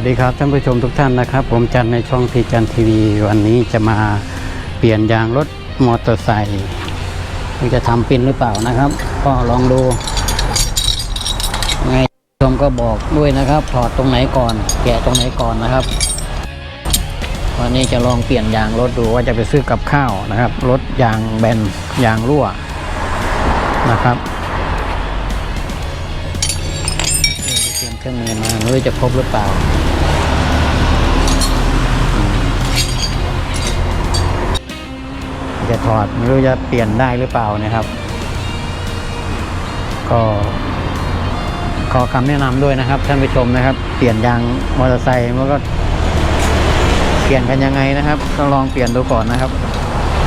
วัสดีครับท่านผู้ชมทุกท่านนะครับ ผมจันในช่องพีจันทีวีวันนี้จะมาเปลี่ยนยางรถมอเตอร์ไซค์จะทำเป็นหรือเปล่านะครับ ก็ลองดูไงชมก็บอกด้วยนะครับถอดตรงไหนก่อน แกะตรงไหนก่อนนะครับ วันนี้จะลองเปลี่ยนยางรถดูว่าจะไปซื้อกับข้าวนะครับรถยางแบนยางรั่วนะครับเตรียมเครื่องมือมาไม่รู้จะครบหรือเปล่า จะถอดไม่รู้จะเปลี่ยนได้หรือเปล่านะครับ ก็ขอคำแนะนำด้วยนะครับท่านผู้ชมนะครับ เปลี่ยนยางมอเตอร์ไซค์มันก็ เปลี่ยนกันยังไงนะครับก็ลองเปลี่ยนดูก่อนนะครับ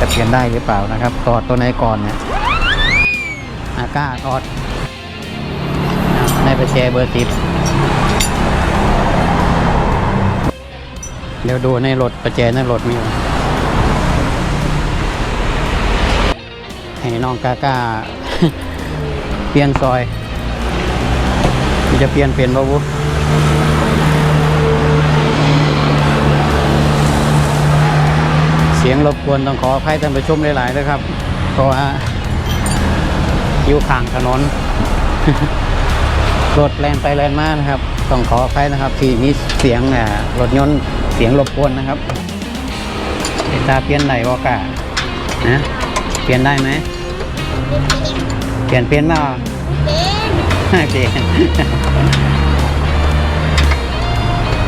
จะเปลี่ยนได้หรือเปล่านะครับถอดตัวไหนก่อนเนี่ยอาก้าถอดในประแจเบอร์สิบเดี๋ยวดูในรถประแจในรถมีอยู่ ให้น้องกากาเปลี่ยนซอยมันจะเปลี่ยนเป็นบ่บุเสียงรบกวนต้องขออภัยท่านผู้ชมหลายๆด้วยครับ เพราะว่าอยู่ข้างถนนรถแลนไปแลนมานะครับ ต้องขออภัยนะครับ ที่มีเสียงอ่ารถยนต์เสียงรบกวนนะครับตาเปลี่ยนได้บอกะนะเปลี่ยนได้ไหม เปลี่ยนเปลี่ยนมาเปลี่ยน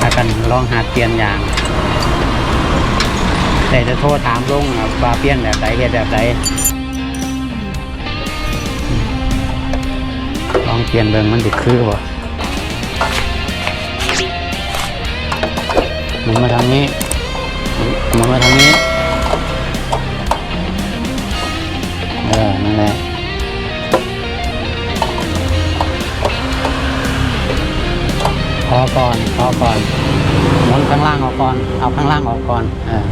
ถ้ากันลองหาเปลี่ยนอย่างแต่จะโทรถามลุงครับว่าเปลี่ยนแบบไหนเหตุแบบไหนลองเปลี่ยนเบิ่งมันติคือบ่หมุนมาทางนี้หมุนมาทางนี้ เออนั่นแหละพอก่อนพอก่อนหมุนข้างล่างออกก่อน เอาข้างล่างออกก่อนเออ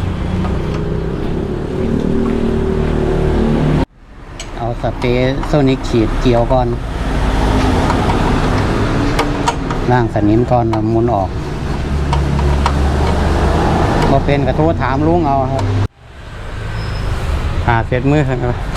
เอาสเปรย์โซนิกฉีดเกี่ยวก่อนล่างสนิมก่อนแล้วหมุนออกก็เป็นกระโทษถามลุงเอาครับหาเสร็จมือครับ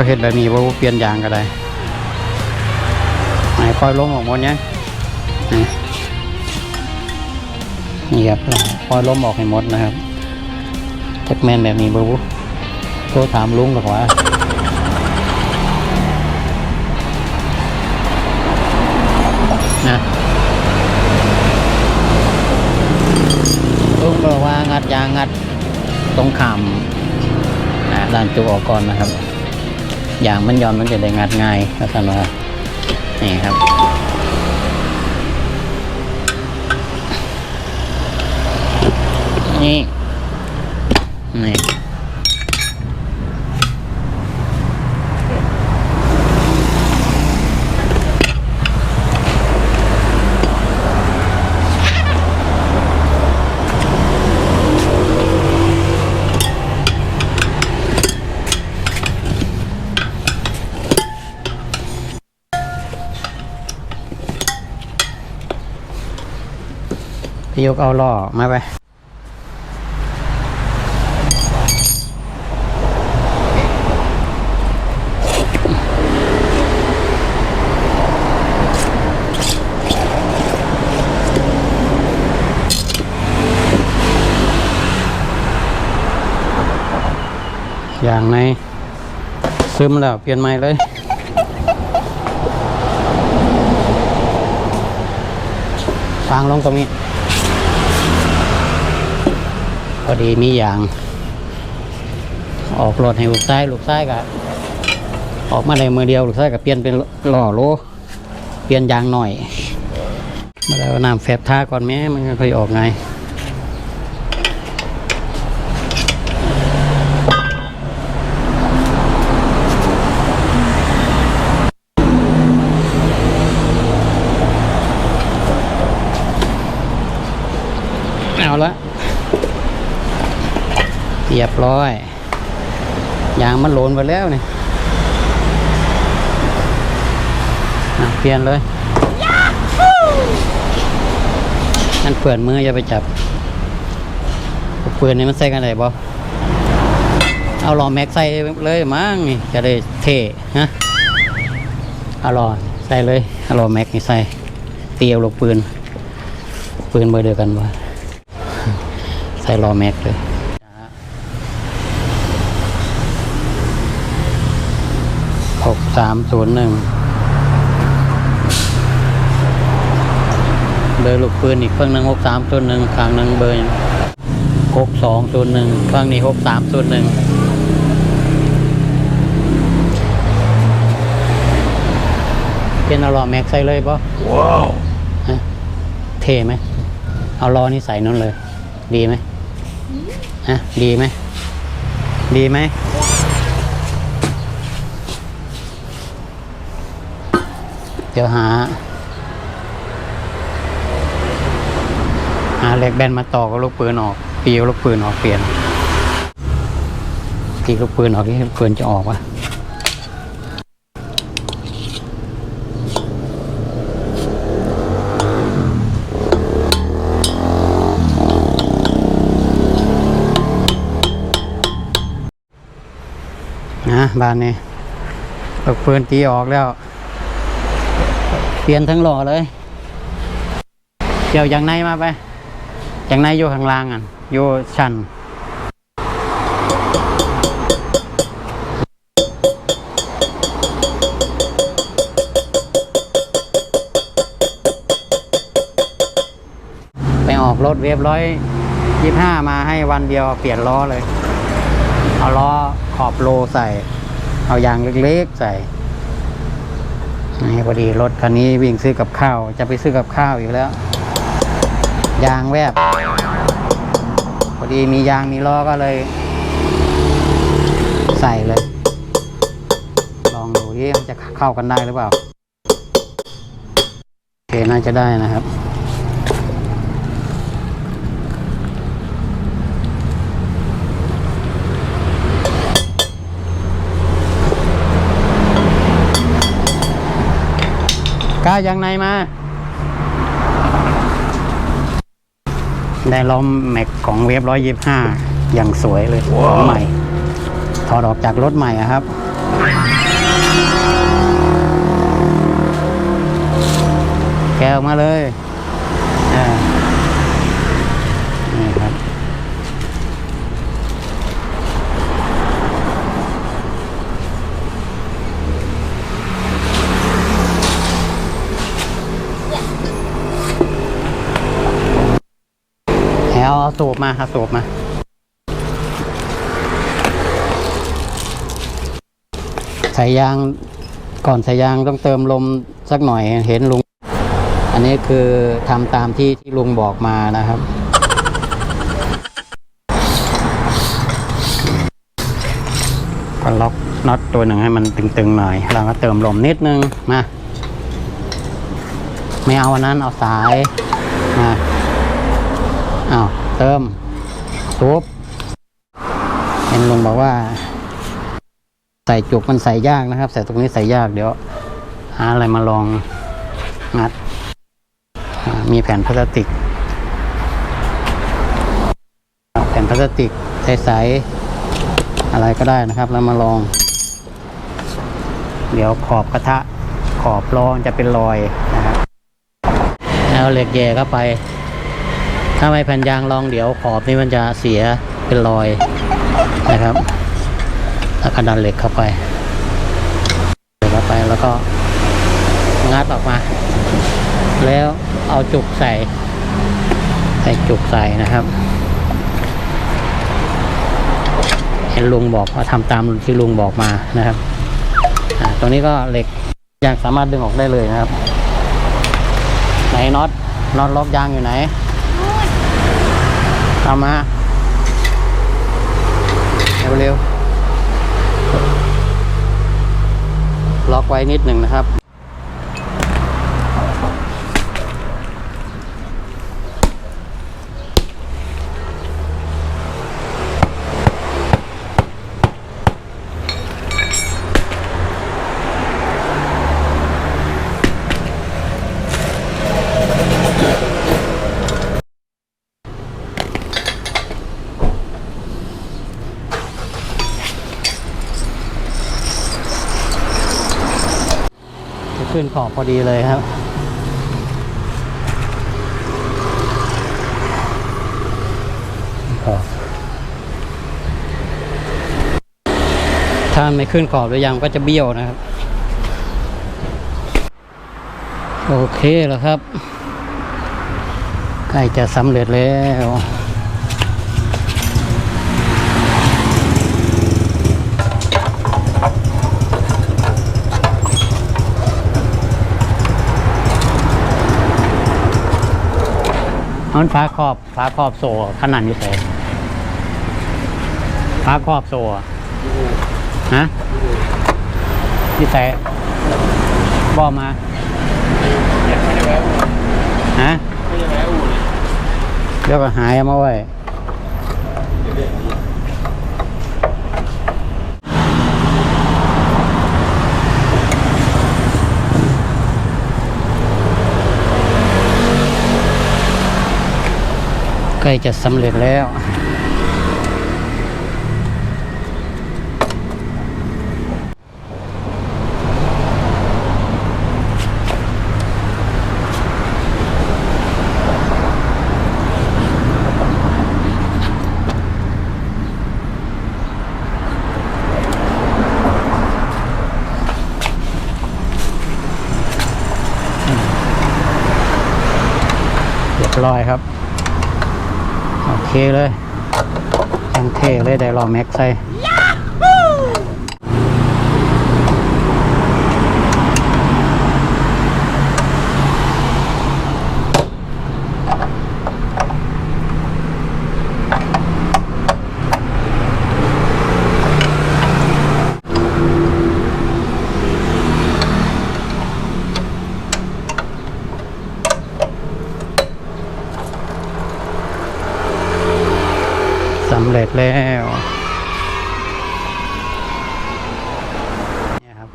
ก็เห็นแบบนี้ว่าเปลี่ยนยางก็ได้ไหนปล่อยลมออกหมดเนี้ยนี่นี่ครับปล่อยลมออกให้หมดนะครับจักแมนแบบนี้บูโทรถามลุงกับว่านะลุงบอกว่างัดยางงัดตรงขามนะด้านจุออกก่อนนะครับ อย่างมันย้อนมันจะได้งัดง่ายก็ท่านว่านี่ครับ นี่นี่ พี่ยกเอาล่อมาไปอย่างในซึมแล้ว เปลี่ยนใหม่เลยฟางลงตรงนี้ พอดีมีอย่าง ออกรถให้ลูกไส้ลูกไส้กับออกมาในมือเดียวลูกไส้กับเปลี่ยนเป็นหล่อโลเปลี่ยนยางหน่อย มาแล้วน้ำแฟบท่าก่อนแม้มันค่อยออกไงเอาละ เรียบร้อยยางมันโหลนไปแล้วนี่อะเปลี่ยนเลยนั่นเปื่อนมืออย่าไปจับเปื่อนนี่มันใส่กันได้บ่เอาหลอแม็กใส่เลยมั้งนี่จะได้เท่ฮะเอาหลอใส่เลยเอาหลอแม็กนี่ใส่เตียวลูกปืนปืนเบอร์เดียวกันวะใส่รอแม็กเลยหก สามศูนย์หนึ่งเบอร์ลูกปืนอีกเครื่องหนึ่งหกสามศูนย์หนึ่งข้างหนึ่งเบอร์หกสองศูนย์หนึ่งข้างนี้หกสามศูนย์หนึ่งเป็นเอารอแม็กใส่เลยปะว้าวฮะเท่ไหมเอาล้อนี่ใส่นั่นเลย ดีไหมฮะดีไหมดีไหม ดี๋ยวหา หาเหล็กแบนมาต่อกับลูกปืนออกปีกับลูกปืนออกเปลี่ยนปีลูกปืนออกที่ลูกปืนจะออกวะนะบ้านนี้ลูกปืนตีออกแล้ว ปลี่ยนทั้งหล่อเลยเกี่ยวอย่างในมาไป อย่างในอยู่ข้างล่างอะอยู่ชั้นไปออกรถเวฟร้อยยี่ห้ามาให้วันเดียวเปลี่ยนล้อเลย เอาล้อขอบโลใส่ เอายางเล็กๆใส่ นี่พอดีรถคันนี้วิ่งซื้อกับข้าว จะไปซื้อกับข้าวอยู่แล้ว ยางแวบ พอดีมียางมีล้อก็เลย ใส่เลย ลองดูดิมันจะเข้ากันได้หรือเปล่าโอเคน่าจะได้นะครับ ก้ายังในมา ได้ล้อมแม็กของเวฟร้อยยี่ห้าอย่างสวยเลยของใหม่ ถอดออกจากรถใหม่อะครับแกะออกมาเลยอ่านี่ครับ เอาเอาสูบมาเอาสูบมาใส่ยางก่อนใส่ยางต้องเติมลมสักหน่อยเห็นลุง อันนี้คือทำตามที่ที่ลุงบอกมานะครับก็ล็อกน็อตตัวหนึ่งให้มันตึงๆหน่อยแล้วก็เติมลมนิดนึงมา ไม่เอาอันนั้นเอาสายมา อ้าวเติมทุบเห็นลุงบอกว่า ใส่จุกมันใส่ยากนะครับ ใส่ตรงนี้ใส่ยากเดี๋ยวหาอะไรมาลองงัด มีแผ่นพลาสติก แผ่นพลาสติกใสๆอะไรก็ได้นะครับ แล้วมาลอง เดี๋ยวขอบกระทะขอบรองจะเป็นรอยนะครับ แล้วเหล็กแย่เข้าไป ถ้าไม่แผ่นยางรองเดี๋ยวขอบนี่มันจะเสียเป็นรอยนะครับแล้วก็ดันเหล็กเข้าไปเหล็กเข้าไปแล้วก็งัดออกมา แล้วเอาจุกใส่ใส่จุกใส่นะครับ เห็นลุงบอกว่าทำตามที่ลุงบอกมานะครับตรงนี้ก็เหล็กยางสามารถดึงออกได้เลยนะครับ ไหนน็อตน็อตล็อกยางอยู่ไหน เอามาเร็วๆล็อกไว้นิดหนึ่งนะครับ น ขึ้นขอบพอดีเลยครับขอบถ้าไม่ขึ้นขอบหรือยังก็จะเบี้ยวนะครับ โอเคแล้วครับ ใกล้จะสำเร็จแล้ว มันฟ้าครอบฟ้าครอบโซ่ขนาดนี้ใส่ฟ้าครอบโซ่ฮะนี่ใส่บอมาฮะเดี๋ยวก็หายมาไว้ ใกล้จะสำเร็จแล้ว เรียบร้อยครับ โอเคเลยยังเท่เลยได้รอแม็กใส่สำเร็จแล้วเนี่ยครับ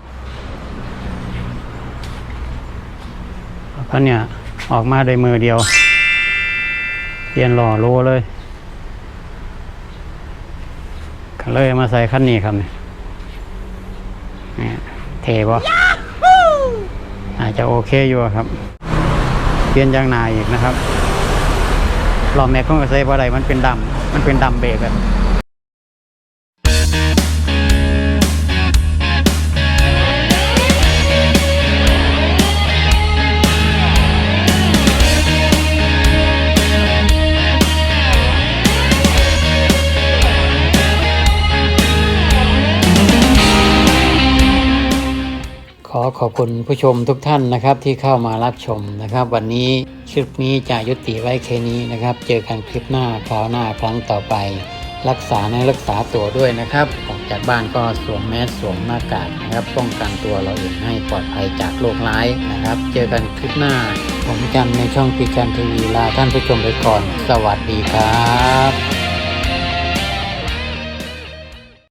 แล้วก็เนี่ย ออกมาด้วยมือเดียวเปลี่ยนหล่อโลเลยก็เลยเอามาใส่คันนี้ครับเนี่ยเนี่ยเทปะอาจจะโอเคอยู่อะครับ เปลี่ยนยางหนาอีกนะครับ ล่อแม็กก็ใส่บ่ได้มันเป็นดำมันเป็นดำเบรกแบบ ขอขอบคุณผู้ชมทุกท่านนะครับที่เข้ามารับชมนะครับ วันนี้คลิปนี้จะยุติไว้แค่นี้นะครับ เจอกันคลิปหน้าคราวหน้าครั้งต่อไป รักษาในรักษาตัวด้วยนะครับ ออกจากบ้านก็สวมแมสสวมหน้ากากนะครับป้องกันตัวเราเองให้ปลอดภัยจากโรคร้ายนะครับ เจอกันคลิปหน้า ผมจันในช่องปีจันทีวีลาท่านผู้ชมไปก่อน สวัสดีครับ